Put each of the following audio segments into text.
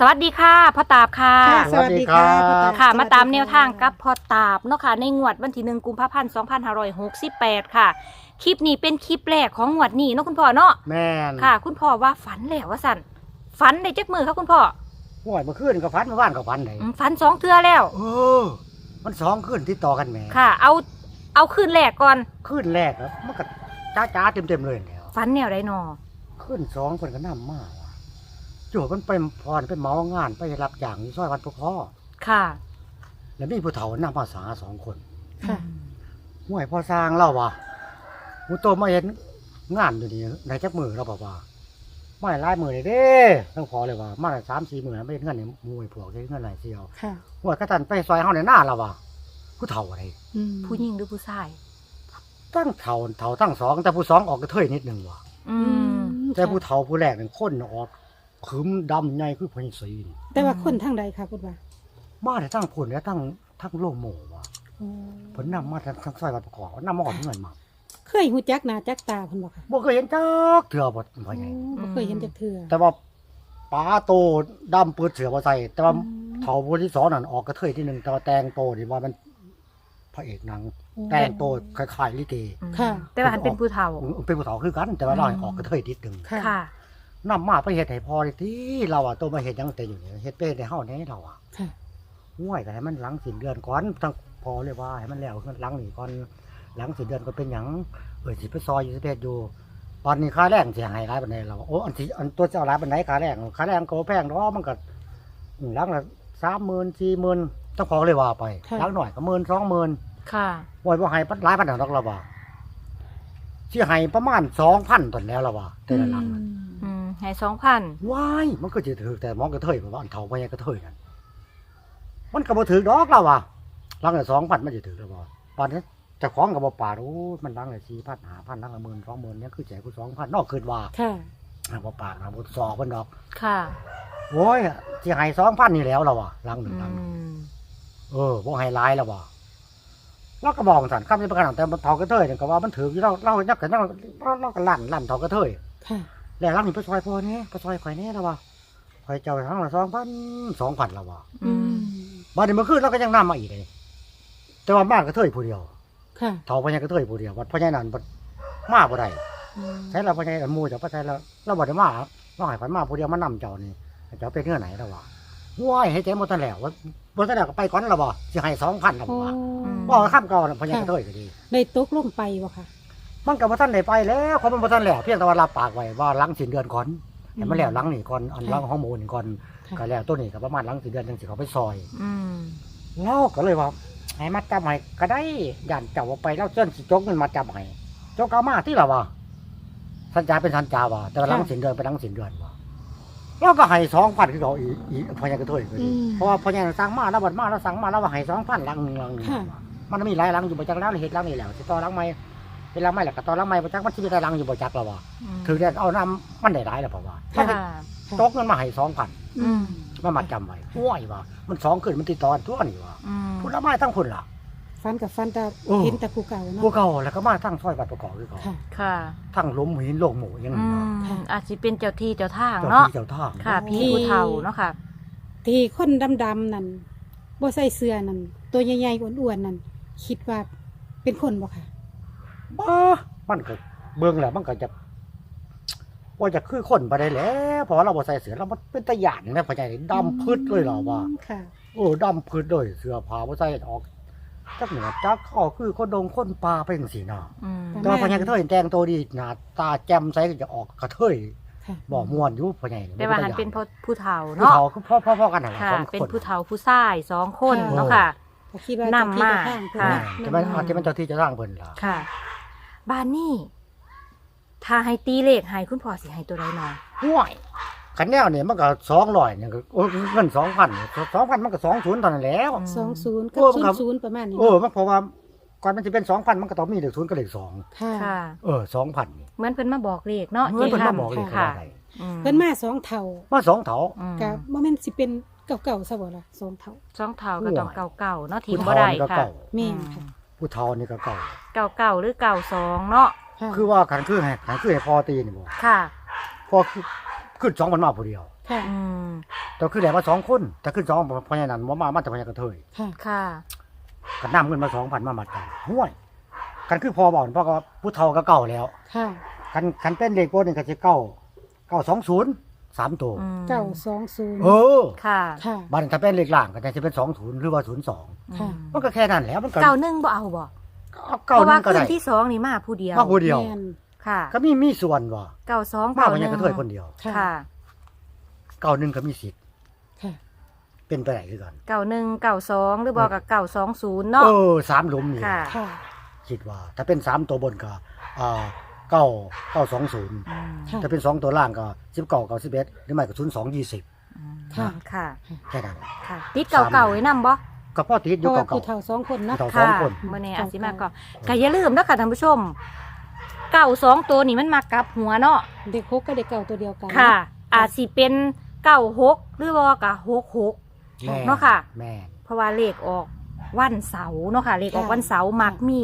สวัสดีค่ะพ่อตาบค่ะ ค่ะสวัสดีค่ะสวัสดีครับพ่อตาค่ะสวัสดีมาตามแนวทางกับพ่อตาบเนาะค่ะในงวดวันที่หนึ่งกุมภาพันธ์2568 ค่ะ คลิปนี้เป็นคลิปแรกของงวดนี้เนาะคุณพ่อเนาะแม่นค่ะ คุณพ่อว่าฝันแล้วว่าสั่นฝันในจักมือครับคุณพ่อห่วยเมื่อคืนก็ฟันเมื่อวานก็ฟันได้อืมฝันสองเทื่อแล้ว เออ มันสองคืนติดต่อกันแหม่ค่ะ เอาเอาคืนแรกก่อนคืนแรกครับมันก็จ้าจ้าเต็มเต็มๆเลยแล้วฝันแนวไรนอคืนสองเพิ่นก็นำมาว่ะ จู่มันไปพรไปเมางานไปรับอย่างอยู่ซอยวัดพวกพ่อค่ะ แล้วมีผู้เฒ่านำมาสาสองคนค่ะ ห่วยพอสร้างเล่าว่ามูโตมาเห็นงานอยู่นี่ในจักมือเราบอกว่าไม่ลายมือเลยเด้ต้องพอเลยว่ามาสามสี่มือไม่เห็นเงินเนี่ยมวยพวกได้เงินหลายเสียวค่ะห่วยกระตันไปซอยเฮาในหน้าเราว่าผู้เฒ่าอะไรอืมผู้หญิงหรือผู้ชาย ตั้งเฒ่าเฒ่าตั้งสองแต่ผู้สองออกกระเทยนิดหนึ่งว่ะอืมแต่ผู้เฒ่าผู้แรกนี่คนออก ขึ้มดำใหญ่คือพญศีนแต่ว่าคนทางใดค่ะคุณว่ามาแต่ตั้งผลและตั้งทั้งโลโมว่ะอ๋อผลนำมาทั้งทั้งซอยวัดประกอบนำมาออกเงินมาเคยหูจักหน้าจักตาเพิ่นบ่ค่ะบ่เคยเห็นจักเถื่อบ่พ่อใหญ่อ๋อบ่เคยเห็นจักเทื่อแต่ว่าป้าโตดำปืดเสือบ่ใส่แต่ว่าอืมเฒ่าผู้ที่สองนั่นออกกระเทยที่หนึ่งแต่ว่าแตงโตนี่ว่ามันพระเอกหนัง แตงโตคล้ายๆลิเกค่ะ แต่ว่าหันเป็นผู้เฒ่าเป็นผู้เฒ่าคือกัน แต่ว่าเราให้อืมออกกระเทยนิดหนึงค่ะค่ะ นำมาไปเฮ็ดให้พอเลยที่เราอะตัวมาเฮ็ดหยังแต่อยู่นี่เฮ็ดเป็นให้เฮาแน่เราอะค่ะ ห่วยก็ให้มันหลังสิ้นเดือนก่อนทั้งพอเลยว่าให้มันแล้วหลังนี่ก่อนหลังสิ้นเดือนก็เป็นหยังเอ้ยสิไปซอยอยู่สิเพชอยู่ตอนนี้ค่าแรงสิให้หลายปานใดเราโอ้อันที่อันตัวเจ้าหลายปานใดค่าแรงค่าแรงก็บ่แพงดอกมันก็อืมหลังละ30,000 40,000ต้องพอเลยว่าไปค่ะ หลังหน่อยก็10,000 20,000ค่ะห่วยบ่ให้ปัดหลายปานนั้นดอกเราว่าสิให้ประมาณ2,000ต้นแล้วเราว่าแต่ละหลังน่ะอืม ให้สองพันว้ายมันก็จะถือแต่หมองกระเทยเพราะว่าอันเท่าไปยังกระเทยนั่นมันก็บ่ถือดอกเราว่ะลังละสองพันมันจะถือแล้วบ่ปานนี้เจะของกับบ่ป่าดโอ้ยมันลังละสี่พันหาพันลังละหมื่นสองหมื่นเนี่ยคือแจกกูสองพันนอกคืนว่าค่ะอ่าบ่ปากนะบ่สอกเพิ่นดอกค่ะ โอ้ยสิให้สองพันนี่แล้วเราว่ะลังหนึ่อืงลังมเออบ่ให้หลายแล้วว่ะเราก็บอกสั่นคำนี้ประกันแต่มันเท่ากระเทยนี่ก็ว่ามันถืออยู่เราเรายักกันเราเราก็ลั่นลั่นเท่ากระเทยค่ะ แล้วลังนี่ไปซอยพ่อนี่ไปซอยข่อยแน่แล้วว่ะข่อยเจ้าทั้งละสองพันสองพันแล้วว่ะอืมบัดนี้เมื่อคืนเราก็ยังนำมาอีกเลยแต่ว่ามากกระเทยผู้เดียวค่ะเท่าพญากระเทยผู้เดียววัดพญานันบัดมาบ่ได้อืมใช้เราพญาหมู่จากพระไทยเราเราบ่ได้มาเราให้ฝันมาผู้เดียวมานำเจ้านี่เจ้าเป็นเงื่อไหนแล้ววะว้ายให้เจ๊บ่ทันแล้วว่าบ่ทันแล้วก็ไปก่อนแล้วบ่สิให้2,000แล้วโอ้บ่วะบ่ข้ามก่อนพญากระเทยก็ดีได้ตกลงไปบ่ค่ะ มันก็บ่ทันได้ไปแล้วเขามันบ่ทันแล้วเพียงแต่ว่ารับปากไว้ว่าหลังสิ้นเดือนก่อนให้มันแล้วหลังนี่ก่อนอันหลังของหมู่นี่ก่อนค่ะก็แล้วตัวนี้ก็ประมาณหลังสิ้นเดือนจังสิเขาไปซอยอืมเราก็เลยว่าให้มาจำให้ก็ได้ย่านเจ้าว่าไปแล้วเส้นสิจกเงินมาจำให้จกเอามาที่ละวะสัญญาเป็นสัญญาว่ะแต่ว่าหลังสินเดือนเป็นหลังสินเดือนว่ะเราก็ให้สองพันคือเขาอีอีพญากระเทยก็อืดีมเพราะว่าพญาสั่งมาแล้วบัดมาแล้วสั่งมาแล้วว่าให้สองพันหลังหนึ่งหลังหนึ่งค่ะมันมีหลายหลังอยู่บ่จักแล้วเหตุหลังนี่แหล้วสิต่อหลังใหม่ เป็นหลังใหม่แล้วก็ต่อหลังใหม่บ่จักมันสิมีแต่หลังอยู่บ่จักแล้วว่ะถือได้เอาน้ำมันได้หลายแล้วเพราะว่าค่ะจกเงินมาให้สองพันอืมมามาจำไว้ห้วยว่ะมันสองขึ้นมันติดต่อกันตัวนี่ว่ะอืมผลไม้ทั้งคนล่ะฟันกับฟันแต่โอ้เห็นแต่ผู้เก่าเนาะพวกเขาแล้วก็มาทั้งซอยบัดประกอบด้วยเขาค่ะค่ะทั้งล้มหินโลงหมูอย่างอืนี้นะมค่ะอาจจะเป็นเจ้าที่เจ้าทางเจ้าเนาะที่เจ้าทางค่ะ พี่ผู้เฒ่าเนาะค่ะ ที่คนดำๆนั่นบ่ใส่เสื้อนั่นตัวใหญ่ๆอ้วนๆนั่นคิดว่าเป็นคนบ่ค่ะ บ้ามันก็เบิ่งแล้วมันก็จะว่าจะคือคนไปได้แล้วเพราะว่าเราบ่ใส่เสื้อเรามันเป็นตะหยานแม่พ่อใหญ่ดำพืดเลยเหรอว่าค่ะโอ้ดำพืดเลยเสื้อผ้าบ่ใส่ออกจักเหนือจักเข้อคือคนดงคนป่าไปจังซี่นะอืมแต่ว่าพ่อใหญ่กระเทยแต่งตัวดีหน้าตาแจ่มใสก็จะออกกระเทยค่ะบ่ม่วนอยู่พ่อใหญ่แต่ว่าหันเป็นผู้เฒ่าผู้เนาะเฒ่าคือพ่อพ่อๆกันนั่นแหละค่ะสองเป็นคนผู้เฒ่าผู้ชายสองคนค่ะเนาะค่ะก็คิดว่านำมาเจ้ที่เจ้ทงเพิ่นค่ะเนาะจะเป็นอาจจะเป็นเจ้าที่เจ้าทางเพิ่นล่ะค่ะ บ้านนี่ถ้าให้ตีเลขให้คุณพ่อสิให้ตัวใดหน่อยห่วยขันแนวเนี่ยมันก็สองร้อยเนี่ยก็โอ้ยเงินสองพันสองพันมันก็สองศูนย์ตอนนั้นแล้วอืมสองศูนย์กับโอ้ศูนครับ ย์ศูนย์ประมาณนี้เออมันเพราะว่าก่อนมันจะเป็นสองพันมันก็ต้องมีเลขศูนย์กับเลขสองค่ะ ค่ะ เออสองพันนี่เหมือนเพิ่นมาบอกเลขเนาะเงินเพิ่นจ๊มาบอกเลยค่ะว่าไงอืมเพิ่นมาสองเท่ามาสองเถา อืมกับบ่แม่นสิเป็นเก่าๆซะบ่ล่ะสองเท่า สองเท่าก็ต้องโอ้ยเก่าๆเนาะทีผู้มบ่เฒ่าได้นี่ก็ค่ะเก่าแม่นค่ะ ผู้เฒ่านี่ก็เก่า เก่าเก่าๆหรือเก่าสองเนาะค่ะคือว่าขันคือให้ขันคือให้พอตีนี่บ่ค่ะพอคือขึ้นสองพันมาผู้เดียวค่ะอืมแต่คือแหลกมาสองคนแต่ขึ้นสองพญานันว่ามามาแต่พญากระเทยค่ะค่ะกันน้ำเงินมาสองพันมาหมัดกันห่วยกันคือพอบอกพ่อก็ผู้เฒ่าก็เก่าแล้วค่ะกันกันเป็นเลขโบนนี่ก็จะเก้าเก้าสองศูนย์ สามตัวอืมเก้าสองศูนย์เออค่ะค่ะบ้านถ้าเป็นเลขล่างก็จะเป็นสองศูนย์หรือว่าศูนย์สองค่ะ มันก็แค่นั้นแหล้วมันก็เก้าหนึ่งบ่เอาบ่เอาเพเก้าราะนั่ว่านก็คืนได้ที่สองนี่มาผู้เดียว มาผู้เดียว แม่น ค่ะก็มีมีส่วนว่เก้าสองมาเก้าพหญานึ่งกระเทยคนเดียวค่ะ ค่ะเก้าหนึ่งก็มีสิทธิ์ค่ะ เป็นไปได้คือกัน เก้าหนึ่งเก้าสองหรือบอกกับเก้าสองศูนย์เนาะเออสามหลุมนี่ค่ะ ค่ะ คิดว่า ถ้าเป็นสามตัวบนก็อ่า เก้าเก้าสองศูนย์อืมค่ะถ้าเป็นสองตัวล่างก็สิบเก้าเก้าสิบเอ็ดหรือไม่ก็ศูนย์สองยี่สิบอืมค่ะ ค่ะ แค่นั้นค่ะติดเก่าเก่าๆไว้นำบ่ก็พ่อติดอเพยู่ราะว่าเก่าผู้เฒ่าสองคนเนาะผู้เฒ่าสองคนมื่อนี้อาจสิมาก็ก็อย่าลืมนะค่ะท่านผู้ชมเก่าสองตัวนี่มันมากลับหัวเนาะเด็กหกกับเด็กเก่าตัวเดียวกันค่ะ อาจสิเป็นเก้าหกหรือว่ากับหกหกๆแม่เนาะค่ะแม่เพราะว่าเลขออกวันเสาร์เนาะค่ะเลขออกค่ะวันเสาร์มักมี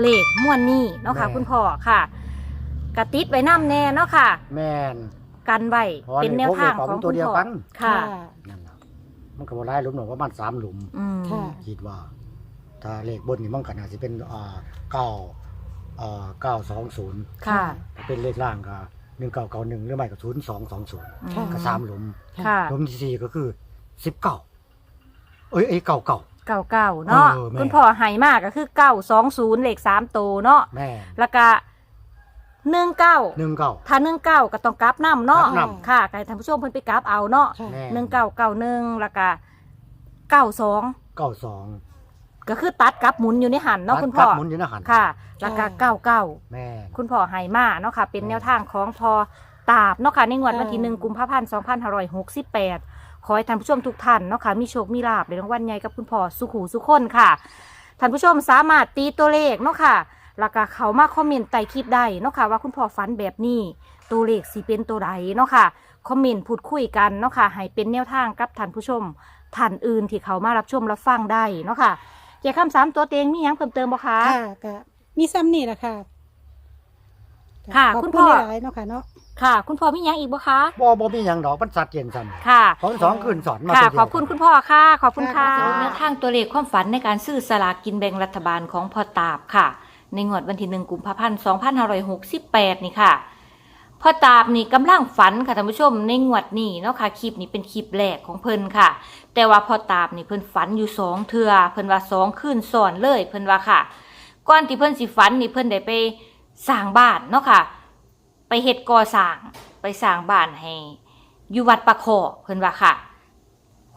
เลขม่วนนี่เนาะค่ะ คุณพ่อค่ะ กระติดไว้น้ำแน่เนาะค่ะ แม่นกันไว้เพราะว่าเป็นแนวทางเลขออกของเป็นตัวคุณเดียวพ่อกันค่ะนั่นน่ะมันก็บ่ได้หลุมหรอกว่ามันสามหลุม อืมค่ะ คิดว่า ถ้าเลขบนนี่มันก็น่าจะเป็นอ่าเก้าอ่าเก้าสองศูนย์ค่ะถ้าเป็นเลขล่างก็หนึ่งเก้าเก้าหนึ่งหรือไม่ก็ศูนย์สองสองศูนย์อืค่ะก็สามหลุมค่ะหลุมที่สี่ก็คือสิบเก้าเอ้ยเอ้ยเก้าเก้า เก่าเก่าๆเนาะเออแม่ คุณพ่อใหายมากก็คือเก้าสองศูนย์เลขสามตัวเนาะแม่แล้วก็ หนึ่งเก้าหนึ่งเก้า ถ้าหนึ่งเก้าก็ต้องกราฟน้ำเนาะกราฟนำ ค่ะก็ให้ท่านผู้ชมเพิ่นไปกราฟเอาเนาะค่ะแม่หนึ่งเก้าเก้าหนึ่งแล้วก็เก้าสองเก้าสองก็คือตัดกราฟหมุนอยู่ในหันเนาะคุณพ่อ ตัดหมุนอยู่นะหันค่ะ แล้วก็เก้าเก้า แม่ คุณพ่อไหมาเนาะค่ะ เป็นแนวทางของพอตาบเนาะค่ะในงวดวันที่หนึ่งกุมภาพันธ์สองพันห้าร้อยหกสิบแปดขอให้ท่านผู้ชมทุกท่านเนาะค่ะมีโชคมีลาบในรางวัลใหญ่กับคุณพ่อสุขูสุขคนค่ะท่านผู้ชมสามารถตีตัวเลขเนาะค่ะ แล้วก็เขามาคอมเมนต์ใต้คลิปได้เนาะค่ะว่าคุณพ่อฝันแบบนี้ ตัวเลขสิเป็นตัวใดเนาะค่ะคอมเมนต์พูดคุยกันเนาะค่ะให้เป็นแนวทางกับท่านผู้ชมท่านอื่นที่เขามารับชมรับฟังได้เนาะค่ะเจ้าคำสามตัวเต็งมีหยังเพิ่มเติมบ่คะ ค่ะก็มีซ้ำนี่แหละค่ะค่ะขอบคุณคุพ่ณอหลายๆเนาะค่ะเนาะ ค่ะ คุณพ่อมีหยังอีกบ่คะ บ่บ่มีหยังดอกมันสัดเจนซ้ำค่ะ ของสองคืนสอนมาค่ะ ตัวเดียว ขอบคุณคุณพ่อค่ะ ขอบคุณค่ะ ค่ะ แนวทางตัวเลขความฝันในการซื้อสลากกินแบ่งรัฐบาลของพ่อตาบค่ะ ในงวดวันที่หนึ่งกุมภาพันธ์สองพันห้าร้อยหกสิบแปดนี่ค่ะพ่อตาบนี่กำลังฝันค่ะท่านผู้ชมในงวดนี้เนาะค่ะคลิปนี้เป็นคลิปแรกของเพิ่นค่ะ แต่ว่าพ่อตาบนี่เพิ่นฝันอยู่สองเทือเพิ่นว่าสองคืนซ้อนเลยเพิ่นว่าค่ะก่อนที่เพิ่นสิฝันนี่เพิ่นได้ไปสร้างบ้านเนาะค่ะ ไปเฮ็ดก่อสร้างไปสร้างบ้านให้อยู่วัดปะขอเพิ่นว่าค่ะ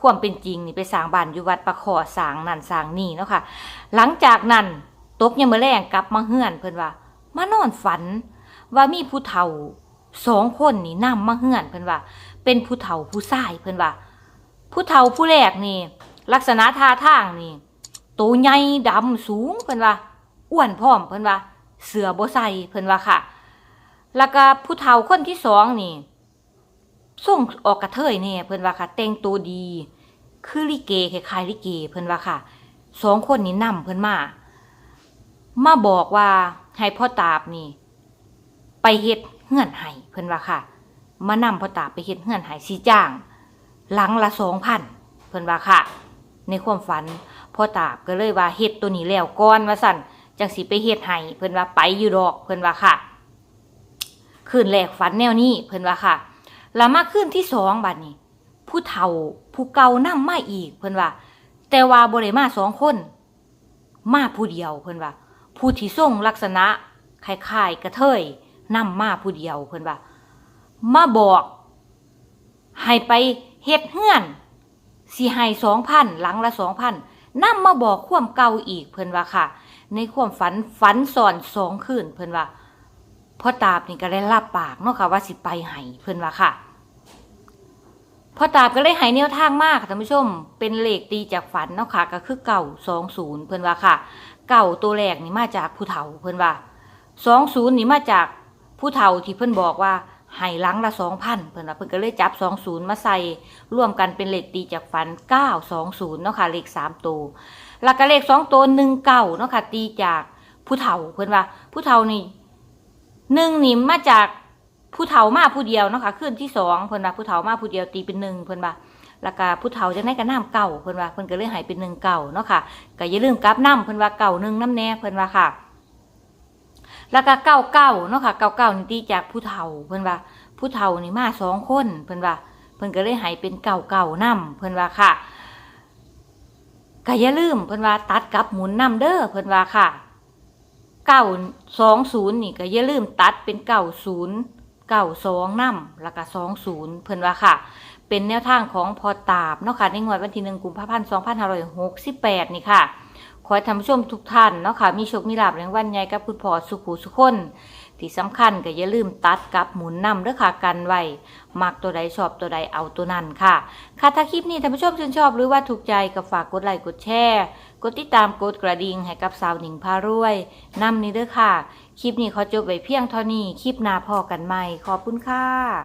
ความเป็นจริงนี่ไปสร้างบ้านอยู่วัดปะขอสร้างนั่นสร้างนี่เนาะค่ะ หลังจากนั้น ตกยังมือแรงกลับมาเฮือนเพิ่นว่ามานอนฝัน ว่ามีผู้เฒ่าสองคนนี่นำมาเฮือนเพิ่นว่า เป็นผู้เฒ่าผู้ชายเพิ่นว่า ผู้เฒ่าผู้แรกนี่ ลักษณะท่าทางนี่โตใหญ่ดำสูงเพิ่นว่าอ้วนพร้อมเพิ่นว่า เสือบ่ใส่เพิ่นว่าค่ะ แล้วก็ผู้เฒ่าคนที่สองนี่ส่งออกกระเทยเนี่ยเพิ่นว่าค่ะแต่งตัวดี คือลิเกคล้ายๆลิเกเพิ่นว่าค่ะสองคนนี้นำเพิ่นมา มาบอกว่าให้พ่อตาบนี่ ไปเฮ็ดเฮือนไห้เพิ่นว่าค่ะ มานำพ่อตาบไปเฮ็ดเฮือนไห้สีจ้าง หลังละสองพันเพิ่นว่าค่ะ ในความฝันพ่อตาบก็เลยว่าเฮ็ดตัวนี้แล้วก่อนว่าสั่นจังสิไปเฮ็ดไห้เพิ่นว่าไปอยู่ดอกเพิ่นว่าค่ะคืนแรกฝันแนวนี้เพิ่นว่าค่ะแล้วมาคืนที่สองบัดนี้ ผู้เฒ่าผู้เก่านำมาอีกเพิ่นว่า แต่ว่าบ่ได้มาสองคน มาผู้เดียวเพิ่นว่า ผู้ที่ทรงลักษณะคล้ายๆกระเทยนำมาผู้เดียวเพิ่นว่ามาบอกให้ไปเฮ็ดเฮือนสิให้สองพันหลังละสองพันนำมาบอกควมเก่าอีกเพิ่นว่าค่ะ ในควมฝันฝันสอนสองคืนเพิ่นว่าพ่อตาบนี่ก็ได้รับปากเนาะค่ะว่าสิไปให้เพิ่นว่าค่ะพ่อตาบก็เลยให้แนวทางมากค่ะท่านผู้ชมเป็นเลขตีจากฝันเนาะค่ะก็คือเก่าสองศูนย์เพิ่นว่าค่ะ เก่าตัวแรกนี่มาจากผู้เฒ่าเพิ่นว่าสองศูนย์นี่มาจากผู้เฒ่าที่เพิ่นบอกว่าให้หลังละสองพันเพิ่นว่าเพิ่นก็เลยจับสองศูนย์มาใส่ร่วมกันเป็นเลขตีจากฝันเก้าสองศูนย์เนาะค่ะเลขสามตัวแล้วก็เลขสองตัวหนึ่งเก้าเนาะค่ะตีจากผู้เฒ่าเพิ่นว่าผู้เฒ่านี่หนึ่งนี่มาจากผู้เฒ่ามาผู้เดียวเนาะค่ะขึ้นที่สองเพิ่นว่าผู้เฒ่ามาผู้เดียวตีเป็นหนึ่งเพิ่นว่า แล้วก็ผู้เฒ่าจะได้กระน้ำเก่าเพิ่นว่าเพิ่นก็เลยใหายเป็นหนึ่งเก่าเนาะค่ะก็อย่าลืมกลับน้ำเพิ่นว่าเก่าหนึ่งน้ำแน่เพิ่นว่าค่ะแล้วก็เก้าเก้าเนาะค่ะเก้าเก้านี่ตีจากผู้เฒ่าเพิ่นว่า ผู้เฒ่านี่มาสองคนเพิ่นว่า เพิ่นก็เลยใหายเป็นเก่าเก่านํเพิ่นว่าค่ะก็อย่าลืมเพิ่นว่าตัดกับหมุนนํเด้อเพิ่นว่าค่ะเก้าสองศูนย์นี่ก็อย่าลืมตัดเป็นเก้าศูนย์เก้าสองนํแล้วก็สองศูนย์เพิ่นว่าค่ะ เป็นแนวทางของพอตาบเนาะค่ะในงวดวันที่หนึ่งกุมภาพันธ์สองพันห้าร้อยหกสิบแปดนี่ค่ะ ขอให้ท่านผู้ชมทุกท่านเนาะค่ะมีโชคมีลาภในวันใหญ่กับคุณพ่อสุขหูสุขคน ที่สำคัญก็อย่าลืมตัดกับหมุนนำเด้อค่ะกันไว้มักตัวใดชอบตัวใดเอาตัวนั้นค่ะ ค่ะถ้าคลิปนี้ท่านผู้ชมชื่นชอบหรือว่าถูกใจก็ฝากกดไลค์กดแชร์ กดติดตามกดกระดิ่งให้กับสาวหนิงพารวยนำนี้เด้อค่ะ คลิปนี้ขอจบไว้เพียงเท่านี้คลิปหน้าพอกันใหม่ขอบคุณค่ะ